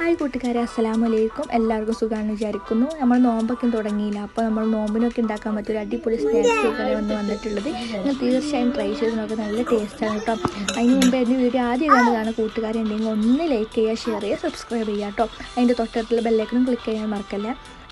Hi കൂട്ടുകാരെ അസ്സലാമു അലൈക്കും എല്ലാവർക്കും സുഖമാണെന്ന് വിചാരിക്കുന്നു. നമ്മൾ നോമ്പൊക്കെ തുടങ്ങിയില്ല. അപ്പോൾ നമ്മൾ നോമ്പിനൊക്കെ ഉണ്ടാക്കാൻ പറ്റിയ അടിപൊളി സ്നാക്സ് ഒക്കെ വന്ന് വന്നിട്ടുള്ളത്. നിങ്ങൾ തീർച്ചയായും ട്രൈ ചെയ്ത് നോക്കുക നല്ല ടേസ്റ്റാണ് കേട്ടോ. അതിന് മുമ്പ് എന്റെ വീഡിയോ ആദ്യം കണ്ടതാണ് കൂട്ടുകാരുണ്ടെങ്കിൽ ഒന്ന് ലൈക്ക് ചെയ്യുക ഷെയർ ചെയ്യുക സബ്സ്ക്രൈബ് ചെയ്യുക കേട്ടോ. അതിന്റെ തൊട്ടടുത്തുള്ള ബെല്ലൈക്കനും ക്ലിക്ക് ചെയ്യാൻ മറക്കല്ല.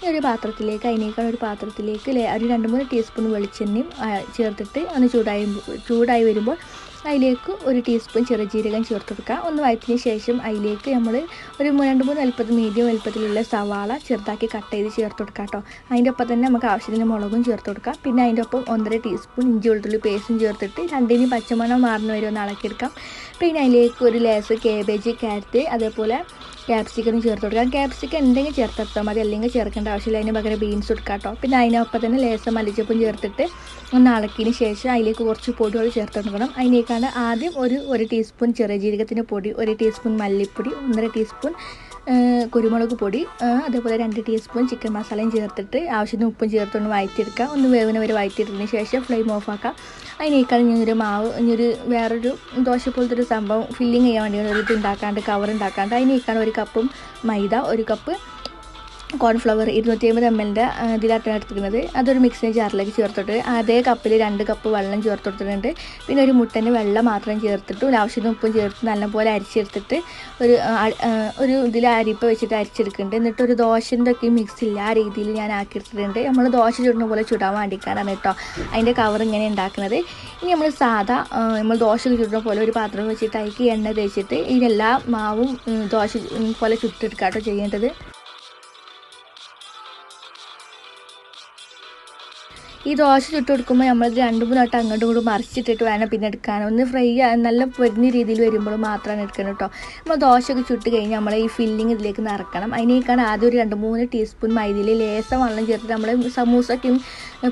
ഒരു പാത്രത്തിലേക്ക് അതിനേക്കാൾ ഒരു പാത്രത്തിലേക്ക് ഒരു രണ്ട് മൂന്ന് ടീസ്പൂൺ വെളിച്ചെണ്ണയും ചേർത്തിട്ട് ഒന്ന് ചൂടായി ചൂടായി വരുമ്പോൾ അതിലേക്ക് ഒരു ടീസ്പൂൺ ചെറുജീരകം ചേർത്ത് കൊടുക്കുക. ഒന്ന് വയറ്റിന് ശേഷം അതിലേക്ക് നമ്മൾ ഒരു രണ്ട് മൂന്ന് വലുപ്പത്തിൽ മീഡിയം വലുപ്പത്തിലുള്ള സവാള ചെറുതാക്കി കട്ട് ചെയ്ത് ചേർത്ത് കൊടുക്കുക കേട്ടോ അതിന്റെ ഒപ്പം തന്നെ നമുക്ക് ആവശ്യത്തിന് മുളകും ചേർത്ത് കൊടുക്കാം. പിന്നെ അതിന്റെ ഒപ്പം ഒന്നര ടീസ്പൂൺ ഇഞ്ചി വെളുത്തുള്ളി പേസ്റ്റും ചേർത്തിട്ട് രണ്ടിന് പച്ചമണം മാറുന്ന വരെ ഒന്ന് ഇളക്കിയെടുക്കാം. പിന്നെ അതിലേക്ക് ഒരു ലേസ് കേബേജ് ക്യാരറ്റ് അതേപോലെ ക്യാപ്സിക്കനും ചേർത്ത് കൊടുക്കാം ക്യാപ്സിക്കം എന്തെങ്കിലും ചേർത്തെടുത്താൽ മതി. അല്ലെങ്കിൽ ചേർക്കേണ്ട ആവശ്യമില്ല. അതിന് പകരം ബീൻസ് കൊടുക്കാം കേട്ടോ. പിന്നെ അതിനൊപ്പം തന്നെ ലേസം മല്ലിച്ചപ്പും ചേർത്തിട്ട് ഒന്ന് ഇളക്കിയതിന് ശേഷം അതിലേക്ക് കുറച്ച് പൊടികൾ ചേർത്ത് കൊടുക്കണം. അതിനേക്കാണ് ആദ്യം ഒരു ഒരു ടീസ്പൂൺ ചെറിയ ജീരകത്തിന്റെ പൊടി ഒരു ടീസ്പൂൺ മല്ലിപ്പൊടി ഒന്നര ടീസ്പൂൺ കുരുമുളക് പൊടി അതേപോലെ രണ്ട് ടീസ്പൂൺ ചിക്കൻ മസാലയും ചേർത്തിട്ട് ആവശ്യത്തിന് ഉപ്പും ചേർത്തൊന്ന് വഴറ്റിയെടുക്കുക. ഒന്ന് വേവിന് വരെ വഴറ്റിയെടുത്തതിന് ശേഷം ഫ്ലെയിം ഓഫ് ആക്കാം അതിനേക്കാൾ ഞാനൊരു മാവ് ഇനിയൊരു വേറൊരു ദോശ പോലത്തെ ഒരു സംഭവം ഫില്ലിങ് ചെയ്യാൻ വേണ്ടി ഒരു ഇത് ഉണ്ടാക്കാണ്ട് കവർ ഉണ്ടാക്കാണ്ട് അതിനേക്കാൾ ഒരു കപ്പും മൈദ ഒരു കപ്പ് കോൺഫ്ലവർ ഇരുന്നൂറ്റി അമ്പത് എം എല്ലിന്റെ ഇതിലാട്ടാണ് എടുത്തിരിക്കുന്നത്. അതൊരു മിക്സിങ് ജാറിലേക്ക് ചേർത്തിട്ട് അതേ കപ്പിൽ രണ്ട് കപ്പ് വെള്ളം ചേർത്ത് കൊടുത്തിട്ടുണ്ട് പിന്നെ ഒരു മുട്ടന്റെ വെള്ളം മാത്രം ചേർത്തിട്ട് ആവശ്യത്തിന് ഉപ്പും ചേർത്ത് നല്ലപോലെ അരിച്ചെടുത്തിട്ട് ഒരു ഒരു ഇതിൽ അരിപ്പ വെച്ചിട്ട് അരിച്ചെടുക്കുന്നുണ്ട്. എന്നിട്ട് ഒരു ദോശന്റെ ഒക്കെ മിക്സ് ഇല്ല ആ രീതിയിൽ ഞാൻ ആക്കി എടുത്തിട്ടുണ്ട് നമ്മൾ ദോശ ചുടുന്ന പോലെ ചുടാൻ വേണ്ടിയിട്ടാണ് കേട്ടോ അതിന്റെ കവർ ഇങ്ങനെ ഉണ്ടാക്കുന്നത്. ഇനി നമ്മൾ സാധാ നമ്മൾ ദോശ ചുടുന്ന പോലെ ഒരു പാത്രം വെച്ചിട്ട് അതിലേക്ക് എണ്ണ തേച്ചിട്ട് ഇതിനെല്ലാം മാവും ദോശ പോലെ ചുട്ടെടുക്കാട്ടോ ചെയ്യേണ്ടത്. ഈ ദോശ ചുട്ട് കൊടുക്കുമ്പോൾ നമ്മൾ രണ്ട് മൂന്ന് വട്ടം അങ്ങോട്ടും ഇങ്ങോട്ടും മറിച്ചിട്ടിട്ട് വേണം പിന്നെ എടുക്കാൻ. ഒന്ന് ഫ്രൈ നല്ല പൊരിഞ്ഞ രീതിയിൽ വരുമ്പോൾ മാത്രമാണ് എടുക്കുന്നത് കേട്ടോ നമ്മൾ ദോശയൊക്കെ ചുട്ട് കഴിഞ്ഞ് നമ്മൾ ഈ ഫില്ലിങ് ഇതിലേക്ക് നിറക്കണം. അതിനേക്കാണ് ആദ്യം ഒരു രണ്ട് മൂന്ന് ടീസ്പൂൺ മൈദയിൽ ലേസം വെള്ളം ചേർത്ത് നമ്മൾ സമൂസയ്ക്കും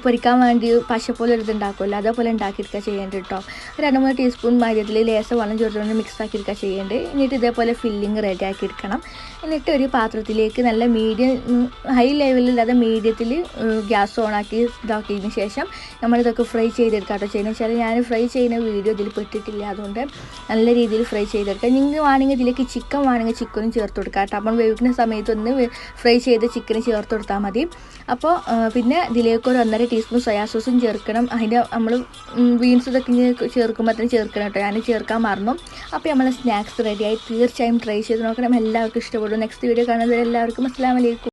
പൊരിക്കാൻ വേണ്ടി പശ പോലെ ഒരു ഇതുണ്ടാക്കുമല്ലോ അതേപോലെ ഉണ്ടാക്കിയെടുക്കുക ചെയ്യേണ്ടത് കേട്ടോ രണ്ട് മൂന്ന് ടീസ്പൂൺ മൈദത്തിൽ ലേസം വെള്ളം ചേർത്തുകൊണ്ട് മിക്സ് ആക്കിയെടുക്കുക ചെയ്യേണ്ടത്. എന്നിട്ട് ഇതേപോലെ ഫില്ലിങ് റെഡി ആക്കി എടുക്കണം. എന്നിട്ട് ഒരു പാത്രത്തിലേക്ക് നല്ല മീഡിയം ഹൈ ലെവലില്ലാതെ മീഡിയത്തിൽ ഗ്യാസ് ഓണാക്കി ഇതാക്കിയതിന് ശേഷം നമ്മളിതൊക്കെ ഫ്രൈ ചെയ്തെടുക്കാം കേട്ടോ ചെയ്യുന്നത്. വെച്ചാൽ ഞാൻ ഫ്രൈ ചെയ്യുന്ന വീഡിയോ ഇതിൽ പെട്ടിട്ടില്ല. അതുകൊണ്ട് നല്ല രീതിയിൽ ഫ്രൈ ചെയ്തെടുക്കാം. നിങ്ങൾ വേണമെങ്കിൽ ഇതിലേക്ക് ചിക്കൻ വേണമെങ്കിൽ ചിക്കനും ചേർത്ത് കൊടുക്കാം കേട്ടോ. അപ്പം വേവിക്കുന്ന സമയത്ത് ഒന്ന് ഫ്രൈ ചെയ്ത് ചിക്കന് ചേർത്ത് കൊടുത്താൽ മതി. അപ്പോൾ പിന്നെ ഇതിലേക്ക് ഒരു ഒന്നര ടീസ്പൂൺ സോയാ സോസും ചേർക്കണം. അതിന്റെ നമ്മൾ ബീൻസ് ഇതൊക്കെ ചേർക്കുമ്പോൾ തന്നെ ചേർക്കണം കേട്ടോ. ഞാൻ ചേർക്കാൻ മറന്നു. അപ്പോൾ നമ്മൾ സ്നാക്സ് റെഡിയായി തീർച്ചയായും ട്രൈ ചെയ്ത് നോക്കണം. എല്ലാവർക്കും ഇഷ്ടപ്പെടും. നെക്സ്റ്റ് വീഡിയോ കാണുന്നത് എല്ലാവർക്കും അസ്സാം വലൈക്കും